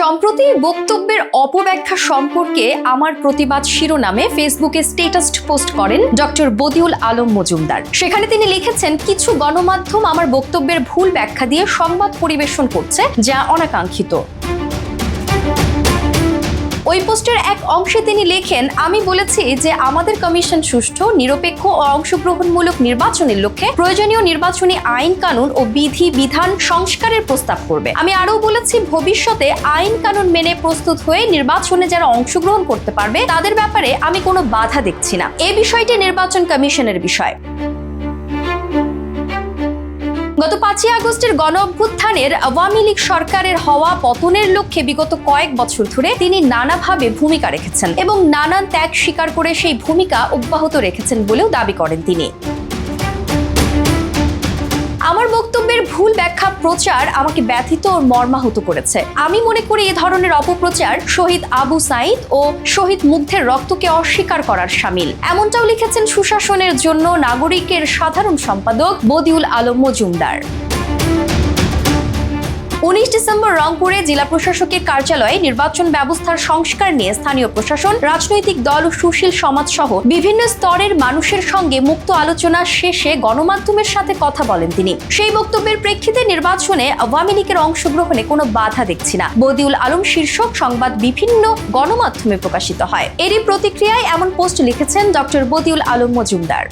সম্প্রতি বক্তব্যের অপব্যাখ্যা সম্পর্কে আমার প্রতিবাদ শিরোনামে ফেসবুকে স্টেটাস পোস্ট করেন ডক্টর বদিউল আলম মজুমদার। সেখানে তিনি লিখেছেন, কিছু গণমাধ্যম আমার বক্তব্যের ভুল ব্যাখ্যা দিয়ে সংবাদ পরিবেশন করছে, যা অনাকাঙ্ক্ষিত। ওই পোস্টের এক অংশে তিনি লেখেন, আমি বলেছি যে আমাদের কমিশন সুষ্ঠু, নিরপেক্ষ ও অংশগ্রহণমূলক নির্বাচনের লক্ষ্যে প্রয়োজনীয় নির্বাচনী আইন কানুন ও বিধি বিধান সংস্কারের প্রস্তাব করবে। আমি আরও বলেছি, ভবিষ্যতে আইন কানুন মেনে প্রস্তুত হয়ে নির্বাচনে যারা অংশগ্রহণ করতে পারবে, তাদের ব্যাপারে আমি কোনো বাধা দেখছি না। এ বিষয়টি নির্বাচন কমিশনের বিষয়। গত পাঁচই আগস্টের গণ অভ্যুত্থানের আওয়ামী লীগ সরকারের হওয়া পতনের লক্ষ্যে বিগত কয়েক বছর ধরে তিনি নানাভাবে ভূমিকা রেখেছেন এবং নানান ত্যাগ স্বীকার করে সেই ভূমিকা অব্যাহত রেখেছেন বলেও দাবি করেন তিনি। ভুল ব্যাখ্যা প্রচার আমাকে ব্যথিত ও মর্মাহত করেছে। আমি মনে করি এ ধরনের অপপ্রচার শহীদ আবু সাইদ ও শহীদ মুগ্ধের রক্তকে অস্বীকার করার সামিল। এমনটাও লিখেছেন সুশাসনের জন্য নাগরিকের সাধারণ সম্পাদক বদিউল আলম মজুমদার। উনিশ ডিসেম্বর রংপুরে জেলা প্রশাসকের কার্যালয়ে নির্বাচন ব্যবস্থার সংস্কার নিয়ে স্থানীয় প্রশাসন, রাজনৈতিক দল ও সুশীল সমাজ সহ বিভিন্ন স্তরের মানুষের সঙ্গে মুক্ত আলোচনা শেষে গণমাধ্যমের সাথে কথা বলেন তিনি। সেই বক্তব্যের প্রেক্ষিতে নির্বাচনে আওয়ামী লীগের অংশগ্রহণে কোনো বাধা দেখছি না। বদিউল আলম শীর্ষক সংবাদ বিভিন্ন গণমাধ্যমে প্রকাশিত হয়। এরই প্রতিক্রিয়ায় এমন পোস্ট লিখেছেন ডক্টর বদিউল আলম মজুমদার।